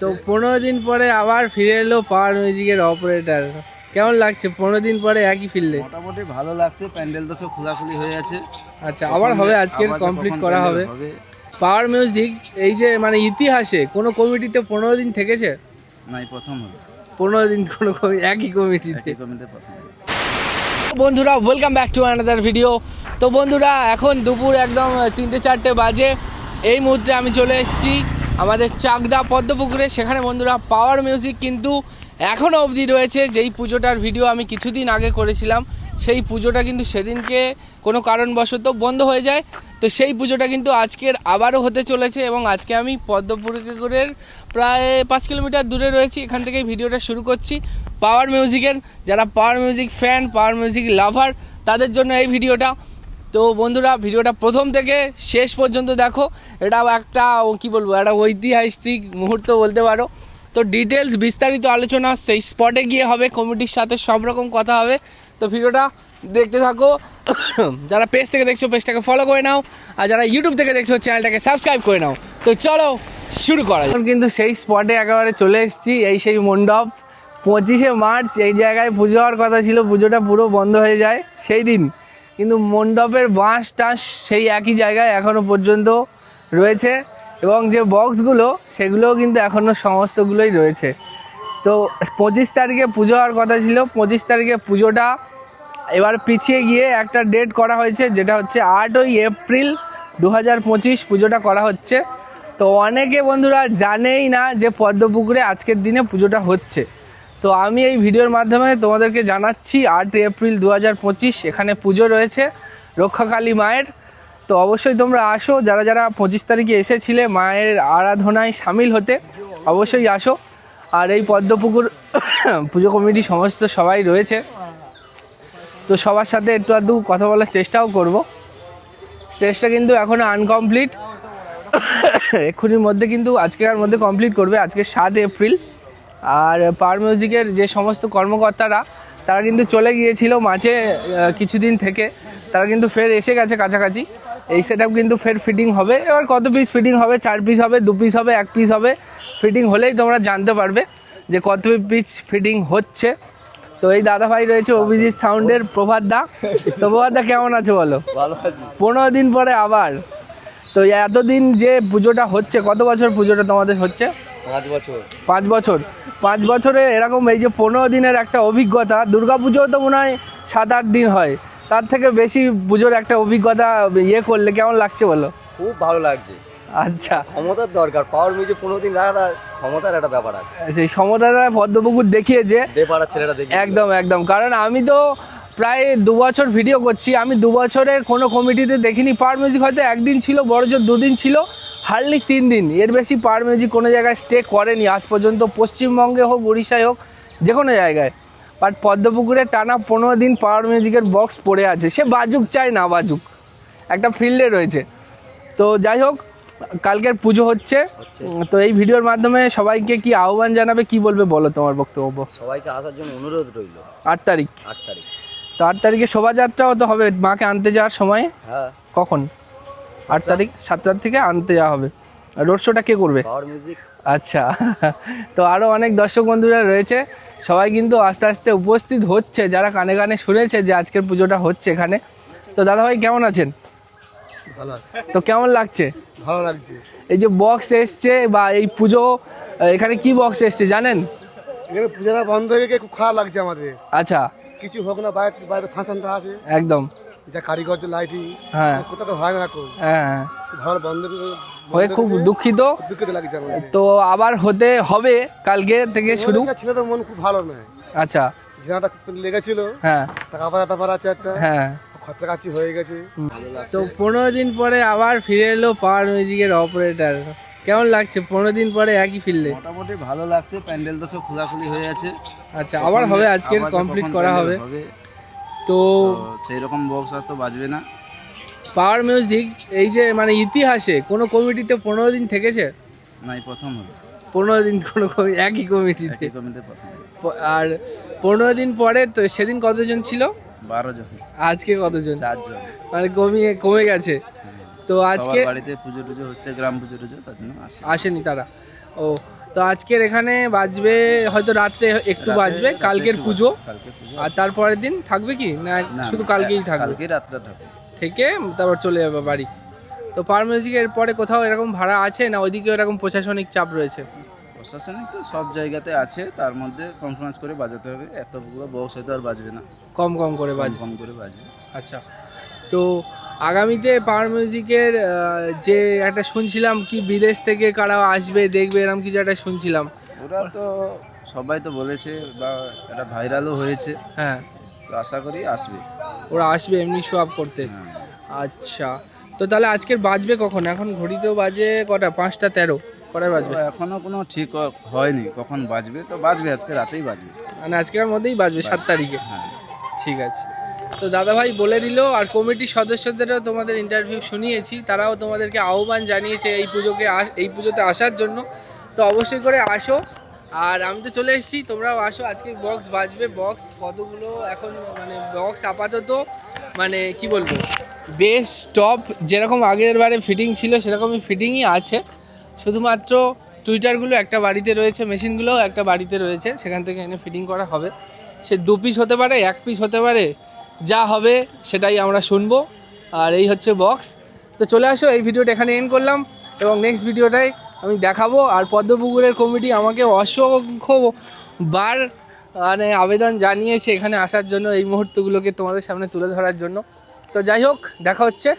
তো পনেরো দিন পরে আবার ফিরে এলো পাওয়ার মিউজিকের অপারেটর। কেমন লাগছে? পনেরো দিন পরে একই ফিল্ডে মোটামুটি ভালো লাগছে প্যান্ডেল তো সব খোলাখুলি হয়ে আছে। আচ্ছা আবার হবে আজকের কমপ্লিট করা হবে। পাওয়ার মিউজিক এই যে মানে ইতিহাসে কোনো কমিটিতে পনেরো দিন থেকেছে? নাই প্রথম হবে। পনেরো দিন কোনো একই কমিটিতে। কমিতে প্রথম বন্ধুরা welcome back to another video তো বন্ধুরা এখন দুপুর একদম তিনটে চারটে বাজে। এই মুহূর্তে আমি চলে এসেছি আমাদের চাকদা পদ্মপুকুরে। সেখানে বন্ধুরা পাওয়ার মিউজিক কিন্তু এখনও অবধি রয়েছে। যেই পুজোটার ভিডিও আমি কিছুদিন আগে করেছিলাম, সেই পুজোটা কিন্তু সেদিনকে কোনো কারণবশত বন্ধ হয়ে যায়। তো সেই পুজোটা কিন্তু আজকের আবারও হতে চলেছে এবং আজকে আমি পদ্মপুকুরের প্রায় পাঁচ কিলোমিটার দূরে রয়েছি। এখান থেকেই ভিডিওটা শুরু করছি। পাওয়ার মিউজিকের যারা power music fan power music lover তাদের জন্য এই ভিডিওটা। তো বন্ধুরা, ভিডিওটা প্রথম থেকে শেষ পর্যন্ত দেখো। এটা একটা কি বলব, একটা ঐতিহাসিক মুহূর্ত বলতে পারো। তো ডিটেলস বিস্তারিত আলোচনা সেই স্পটে গিয়ে হবে কমিটির সাথে সব রকম কথা হবে। তো ভিডিওটা দেখতে থাকো। যারা পেজ থেকে দেখছ পেজটাকে ফলো করে নাও। আর যারা ইউটিউব থেকে দেখছ চ্যানেলটাকে সাবস্ক্রাইব করে নাও। তো চলো, শুরু করা এখন কিন্তু সেই স্পটে একেবারে চলে এসেছি, এই সেই মণ্ডপ। পঁচিশে মার্চ, এই জায়গায় পুজো হওয়ার কথা ছিল, পুজোটা পুরো বন্ধ হয়ে যায়। সেই দিন কিন্তু মণ্ডপের বাঁশ টাঁশ সেই একই জায়গায় এখনও পর্যন্ত রয়েছে এবং যে বক্সগুলো, সেগুলোও কিন্তু এখনও সমস্তগুলোই রয়েছে। তো পঁচিশ তারিখে পুজো হওয়ার কথা ছিল। পঁচিশ তারিখে পুজোটা এবার পিছিয়ে গিয়ে একটা ডেট করা হয়েছে, যেটা হচ্ছে আটই এপ্রিল দু হাজার পঁচিশ পুজোটা করা হচ্ছে। তো অনেকে বন্ধুরা জানেই না যে পদ্মপুকুরে আজকের দিনে পুজোটা হচ্ছে। তো আমি এই ভিডিওর মাধ্যমে তোমাদেরকে জানাচ্ছি আট এপ্রিল দু হাজার পঁচিশ, এখানে পুজো রয়েছে রক্ষাকালী মায়ের। তো অবশ্যই তোমরা আসো, যারা যারা পঁচিশ তারিখে এসেছিলে মায়ের আরাধনায় সামিল হতে, অবশ্যই আসো। আর এই পদ্মপুকুর পুজো কমিটি সমস্ত সবাই রয়েছে। তো সবার সাথে একটু আধটু কথা বলার চেষ্টাও করব। স্টেজটা কিন্তু এখনও আনকমপ্লিট। এক্ষুনির মধ্যে কিন্তু আজকের মধ্যে কমপ্লিট করবে, আজকে সাত এপ্রিল। আর পাওয়ার মিউজিকের যে সমস্ত কর্মকর্তারা তারা কিন্তু চলে গিয়েছিল মাঝে কিছুদিন থেকে। তারা কিন্তু ফের এসে গেছে কাছাকাছি। এই সেট কিন্তু ফের ফিটিং হবে। এবার কত পিস ফিটিং হবে? চার পিস হবে দু পিস হবে এক পিস হবে। ফিটিং হলেই তোমরা জানতে পারবে যে কত পিস ফিটিং হচ্ছে। তো এই দাদা ভাই রয়েছে অভিজিৎ সাউন্ডের প্রভাত দা। তো প্রভাত দা কেমন আছে বলো? পনেরো দিন পরে আবার। তো এতদিন যে পুজোটা হচ্ছে কত বছর পুজোটা তোমাদের হচ্ছে? পাঁচ বছর। পাঁচ বছর। পাঁচ বছরে এরকম এই যে পনেরো দিনের একটা অভিজ্ঞতা দুর্গা পুজো তো মনে হয় সাত আট দিন হয়। তার থেকে বেশি পুজোর একটা অভিজ্ঞতা ইয়ে করলে কেমন লাগছে বলো? খুব ভালো লাগছে। আচ্ছা। ক্ষমতার দরকার পাওয়ার মিউজিক পনেরো দিন রাখা ক্ষমতার একটা ব্যাপার আছে। সেই সমতাটা পদ্মপুকুর দেখিয়েছে। দে পাড়ার ছেলেরা দেখি একদম একদম। কারণ আমি তো প্রায় দু বছর ভিডিও করছি। আমি দু বছরে কোনো কমিটিতে দেখিনি। পার মিউজিক হয়তো একদিন ছিল বড় জোর দুদিন ছিল। হার্ডলি তিন দিন। এর বেশি পার মিউজিক কোনো জায়গায় স্টে করেনি। আজ পর্যন্ত পশ্চিমবঙ্গে হোক উড়িষ্যায় হোক যে কোনো জায়গায়। বাট পদ্মপুকুরে টানা পনেরো দিন পাওয়ার মিউজিকের বক্স পড়ে আছে। সে বাজুক চায় না বাজুক। একটা ফিল্ডে রয়েছে। তো যাই হোক কালকের পুজো হচ্ছে। তো এই ভিডিওর মাধ্যমে সবাইকে কি আহ্বান জানাবে কি বলবে বলো তোমার বক্তব্য? সবাইকে আসার জন্য অনুরোধ রইল। আট তারিখ। আট তারিখ। তো আট তারিখে শোভাযাত্রাও তো হবে মাকে আনতে যাওয়ার সময়। হ্যাঁ। কখন? আট তারিখ সাতটার থেকে আনতে যাওয়া হবে। রোড শোটা কে করবে? আচ্ছা। তো আরও অনেক দর্শক বন্ধুরা রয়েছে। সবাই কিন্তু আস্তে আস্তে উপস্থিত হচ্ছে যারা কানে কানে শুনেছে যে আজকের পুজোটা হচ্ছে এখানে। তো দাদাভাই কেমন আছেন? তো কেমন লাগছে? ভালো লাগছে। এই যে বক্স এসছে বা এই পুজো এখানে কি বক্স এসছে জানেন? এখানে পূজাটা বন্ধ হয়ে গিয়ে খুব খারাপ লাগছে আমাদের। আচ্ছা। কিছু হোক না বাইরে বাইরে ফাংশনটা আছে। একদম। যা কারিগর যে লাইটিং হ্যাঁ। কোথাও তো হয় না খুব হ্যাঁ ভালো বন্ধ হয়ে খুব দুঃখিত। দুঃখিত লাগছে তো আবার হতে হবে কালকে থেকে শুরু। ওখানকার ছেলেদের মন খুব ভালো নয়। আচ্ছা। ঝিনাটা লেগেছিল। হ্যাঁ। টাকা পয়সা ব্যাপার আছে একটা। হ্যাঁ। খরচা কাচ্ছি হয়ে গেছে। তো পনেরো দিন পরে আবার ফিরে এলো পাওয়ার মিউজিকের অপারেটর। কেমন লাগছে? পনেরো দিন পরে একই ফিল্ডে মোটামুটি ভালো লাগছে। প্যান্ডেল তো সব খোলাখুলি হয়ে আছে। আচ্ছা আবার হবে আজকের কমপ্লিট করা হবে তো সেই রকম বক্স আর তো বাজবে না। পাওয়ার মিউজিক এই যে মানে ইতিহাসে কোনো কমিটিতে পনেরো দিন থেকেছে? নাই প্রথম হবে। পনেরো দিন কোনো কমি- একই কমিটিতে। কমিতে প্রথম আর পনেরো দিন পরে তো সেদিন কতজন ছিল? বারো জন। আজকে কতজন? চারজন। মানে কমিয়ে কমে গেছে। তো আজকে বাড়িতে পুজো টুজো হচ্ছে গ্রাম পুজো টুজো তার জন্য আসেনি তারা। ও তো আজকের এখানে বাজবে হয়তো রাত্রে একটু বাজবে কালকের পুজো। আর তারপরের দিন থাকবে কি? না শুধু কালকেই থাকবে? কালকে রাত্রে থাকবে। থেকে তারপর চলে যাবে বাড়ি। তো পার মিউজিকের পরে কোথাও এরকম ভাড়া আছে না ওইদিকে এরকম প্রশাসনিক চাপ রয়েছে? প্রশাসনিক তো সব জায়গাতে আছে তার মধ্যে কম্প্রোমাইজ করে বাজাতে হবে। এতগুলো বক্স হয়তো আর বাজবে না। কম কম করে বাজবে। কম করে বাজবে। আচ্ছা। তো আগামীতে পাওয়ার মিউজিকের যে একটা শুনছিলাম কি বিদেশ থেকে কারা আসবে দেখবে এরকম কিছু একটা শুনছিলাম। ওরা তো সবাই তো বলেছে বা এটা ভাইরালও হয়েছে। হ্যাঁ। তো আশা করি আসবে। ওরা আসবে এমনি শো আপ করতে। হ্যাঁ। আচ্ছা। তো তাহলে আজকের বাজবে কখন? এখন ঘড়িতেও বাজে কটা? পাঁচটা তেরো। কটায় বাজবে? তো এখনও কোনো ঠিক হয়নি কখন বাজবে? তো বাজবে আজকে রাতেই বাজবে। মানে আজকের মধ্যেই বাজবে। সাত তারিখে। হ্যাঁ। ঠিক আছে। তো দাদাভাই বলে দিল, আর কমিটির সদস্যদেরও তোমাদের ইন্টারভিউ শুনিয়েছি, তারাও তোমাদেরকে আহ্বান জানিয়েছে এই পুজোকে এই পুজোতে আসার জন্য। তো অবশ্যই করে আসো। আর আমি তো চলে এসেছি, তোমরাও আসো, আজকে বক্স বাজবে। বক্স কতগুলো? এখন মানে বক্স আপাতত মানে কি বলব? বেস টপ যেরকম আগের বারে ফিটিং ছিল, সেরকমই ফিটিংই আছে। শুধুমাত্র টুইটারগুলো একটা বাড়িতে রয়েছে মেশিনগুলোও একটা বাড়িতে রয়েছে, সেখান থেকে এনে ফিটিং করা হবে। সে দু পিস হতে পারে, এক পিস হতে পারে যা হবে সেটাই আমরা শুনব। আর এই হচ্ছে বক্স তো চলে আসো, এই ভিডিওটা এখানে এন্ড করলাম এবং নেক্সট ভিডিওটাই আমি দেখাবো। আর পদ্মপুকুরের কমিটি আমাকে অসংখ্য বার মানে আবেদন জানিয়েছে এখানে আসার জন্য এই মুহূর্তগুলোকে তোমাদের সামনে তুলে ধরার জন্য। তো যাই হোক, দেখা হচ্ছে।